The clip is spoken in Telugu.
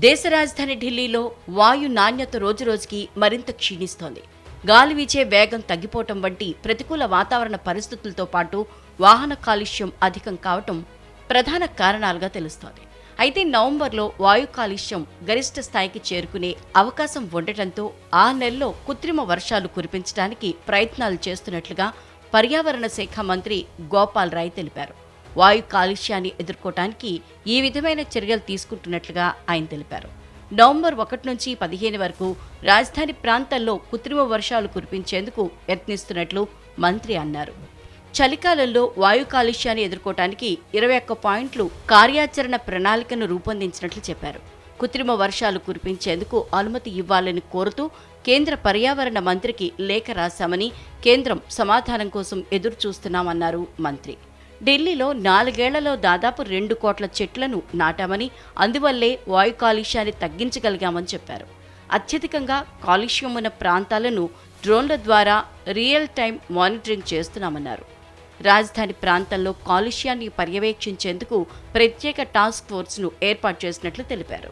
దేశ రాజధాని ఢిల్లీలో వాయు నాణ్యత రోజురోజుకి మరింత క్షీణిస్తోంది. గాలి వీచే వేగం తగ్గిపోవటం వంటి ప్రతికూల వాతావరణ పరిస్థితులతో పాటు వాహన కాలుష్యం అధికం కావటం ప్రధాన కారణాలుగా తెలుస్తోంది. అయితే నవంబర్లో వాయు కాలుష్యం గరిష్ట స్థాయికి చేరుకునే అవకాశం ఉండటంతో ఆ నెలలో కృత్రిమ వర్షాలు కురిపించడానికి ప్రయత్నాలు చేస్తున్నట్లుగా పర్యావరణ శాఖ మంత్రి గోపాల్ రాయ్ తెలిపారు. వాయు కాలుష్యాన్ని ఎదుర్కోవటానికి ఈ విధమైన చర్యలు తీసుకుంటున్నట్లుగా ఆయన తెలిపారు. నవంబర్ ఒకటి నుంచి పదిహేను వరకు రాజధాని ప్రాంతాల్లో కృత్రిమ వర్షాలు కురిపించేందుకు యత్నిస్తున్నట్లు మంత్రి అన్నారు. చలికాలంలో వాయు కాలుష్యాన్ని ఎదుర్కోవటానికి ఇరవై ఒక్క పాయింట్లు కార్యాచరణ ప్రణాళికను రూపొందించినట్లు చెప్పారు. కృత్రిమ వర్షాలు కురిపించేందుకు అనుమతి ఇవ్వాలని కోరుతూ కేంద్ర పర్యావరణ మంత్రికి లేఖ రాశామని కేంద్రం సమాధానం కోసం ఎదురు చూస్తున్నామన్నారు మంత్రి. ఢిల్లీలో నాలుగేళ్ళలో దాదాపు రెండు కోట్ల చెట్లను నాటామని అందువల్లే వాయు కాలుష్యాన్ని తగ్గించగలిగామని చెప్పారు. అత్యధికంగా కాలుష్యం ఉన్న ప్రాంతాలను డ్రోన్ల ద్వారా రియల్ టైం మానిటరింగ్ చేస్తున్నామన్నారు. రాజధాని ప్రాంతంలో కాలుష్యాన్ని పర్యవేక్షించేందుకు ప్రత్యేక టాస్క్ ఫోర్స్ను ఏర్పాటు చేసినట్లు తెలిపారు.